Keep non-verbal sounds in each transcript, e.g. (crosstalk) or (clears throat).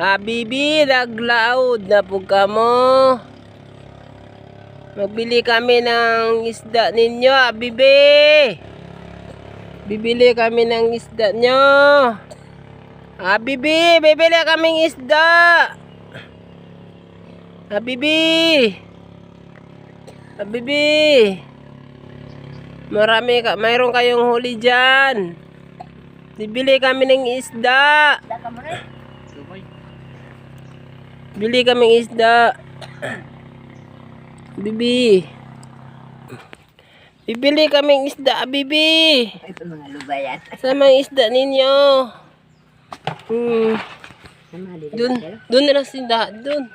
Habibi, naglaod na po kamo. Magbili kami ng isda ninyo, Habibi. Bibili kami ng isda nyo. Habibi, bibili kaming isda. Habibi. Habibi. Marami ka, mayroon kayong huli dyan. Bibili kami ng isda. Bili kaming isda. Bibi. Bibili kaming isda, Bibi. Ito mga lubayan. Sa mga isda ninyo. Hmm. Dun, dun na lang sindahan. Dun.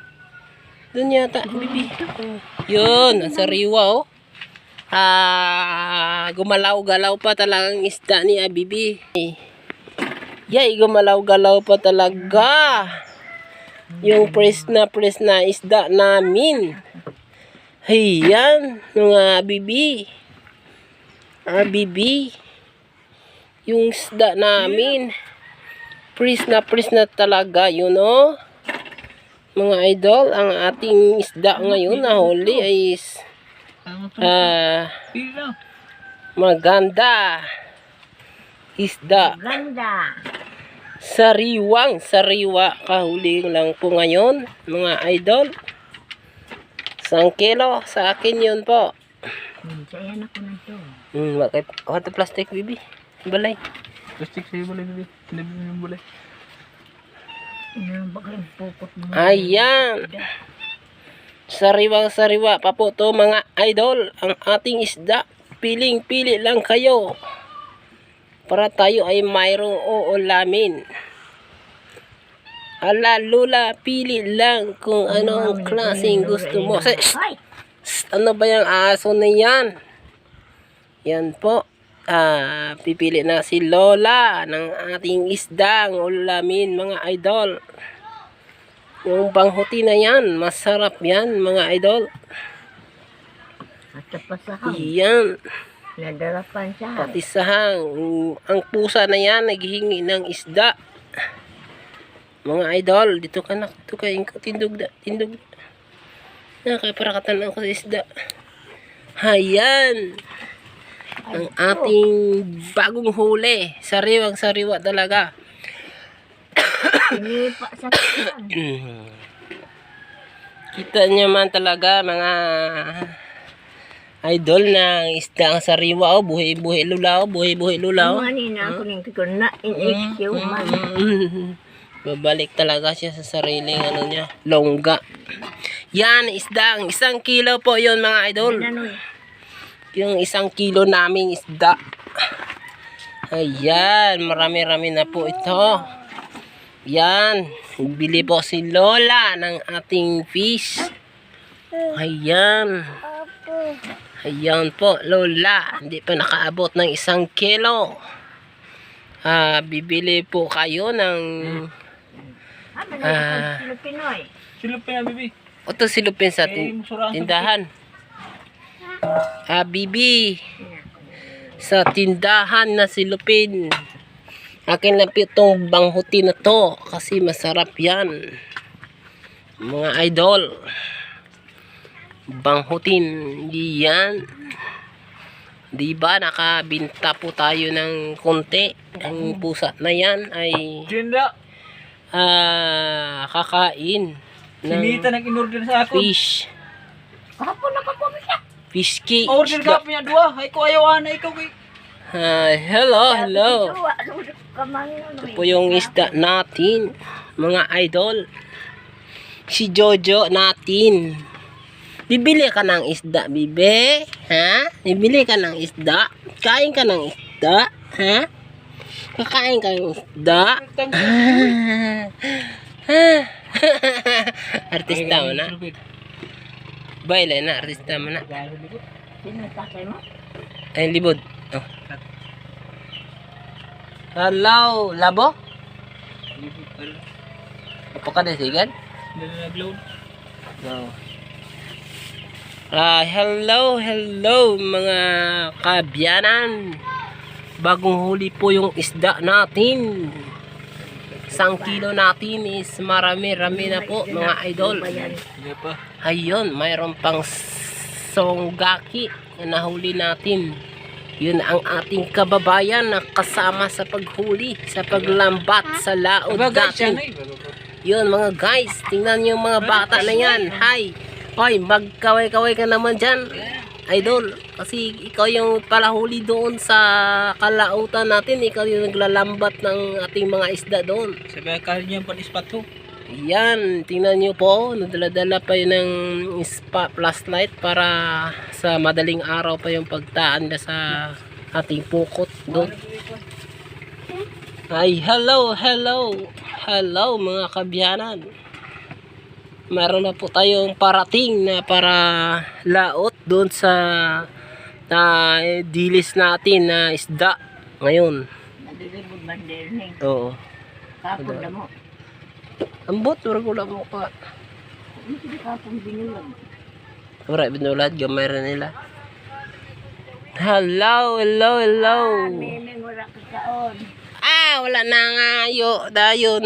Dun yata, Bibi. Yun, ang sariwa, oh. Ah, gumalaw-galaw pa talagang isda ni Abibi. Yay, gumalaw-galaw pa talaga. Yung press na press na isda namin. Ayan, mga Abibi. Abibi. Yung isda namin. Press na press na talaga, yun oh. Mga idol, ang ating isda ngayon na huli ay is, ah, maganda. Isda. Ganda. Sariwang, sariwa. Kahuli lang po ngayon, mga idol. Isang kilo, sa akin yun po. Hmm, sayan ako na to. Hmm, bakit? What plastic, bibi? Balay. Plastic sa'yo balay, bibi. Sinabi mo balay. Ayan. Sariwang sariwa pa po to mga idol. Ang ating isda. Piling-pili lang kayo. Para tayo ay mayroong uulamin. Ala lula, pili lang kung ano ang klaseng gusto mo. Sa, Ay! Psst, ano ba yung aso na yan? Yan po. Ah, pipili na si Lola ng ating isdang ulamin mga idol. Yung banghuti na yan, masarap yan mga idol. At sa. Yan, Nadarapan ham. pati sahang. Ang pusa na yan, naghihingi ng isda. Mga idol, dito ka na. Dito ka, tindog na, tindog na. Nakaparakatan ako sa isda. Hayan. Ang ating bagong huli. Sariwang sariwa talaga. (clears throat) Kita niyo man talaga mga idol na isda ang sariwa o buhay-buhay lulaw, buhay-buhay lulaw. Mga nina ako ning pikon na in-excuse man. Mm. (laughs) Babalik talaga siya sa sariling ano niya, longga. Yan, isda. Ang isang kilo po yon mga idol. Nanoy. Yung isang kilo naming isda. Ayan, marami-rami na po ito. Yan, bili po si Lola ng ating fish. Ayan. Ayan po, Lola. Hindi pa nakaabot ng isang kilo. Ah, bibili po kayo ng Ah. na Pinoy? Sila pa yan, bibi. Ito silupin sa Eh, tin- tindahan. Ah, bibi. Sa tindahan na silupin. Akin lang po itong banghuti na to. Kasi masarap yan. Mga idol. Banghutin. Yan. Diba nakabinta po tayo ng konti. Ang pusa na yan ay Jenda, ah, kakain si ng Nita nag-in-order sa ako. fish. Kahapon nakakuha siya. Fish cake. Order ka pa niya dua. Ay ko ayaw ana ikaw kay. Ah, hello, hello. Ito po yung isda natin, mga idol. Si Jojo natin. Bibili ka ng isda, bibe? Ha? Bibili ka ng isda? Kain ka ng isda? Ha? Kakain ka ng isda? (laughs) artista mo na. Baila na, artista mo na. Ay, libod. Oh. Hello, labo? Apa ka na sigan? Nag-load. No. Ah, hello, hello mga kabyanan. Bagong huli po yung isda natin. Isang kilo natin is marami-rami na po mga idol. Ayun, mayroon pang songgaki na nahuli natin. Yun ang ating kababayan na kasama sa paghuli, sa paglambat sa laod natin. Yun mga guys, tingnan niyo yung mga bata na yan. Hi! Hoy, magkaway-kaway ka naman dyan. Idol, kasi ikaw yung palahuli doon sa kalautan natin. Ikaw yung naglalambat ng ating mga isda doon. Sabi ka niya pan ispat ho. Yan, tingnan nyo po, nadala-dala pa yun ng spa flashlight para sa madaling araw pa yung pagtaan na sa ating pukot doon. Ay, hello, hello, hello mga kabyanan. Meron na po tayong parating na para laot doon sa na dilis natin na isda ngayon. Nalilibod man din eh. Oo. Kapon mo. Ambot, wala mo ka. Hindi kapon binulag. Ora, binulad, gamay rin nila. Hello, hello, hello. Wala kaon. Ah, wala na nga yo, dayon.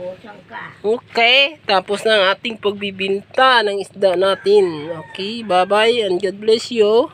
Ubusan ka. Okay, tapos na ang ating pagbibinta ng isda natin. Okay, bye-bye and God bless you.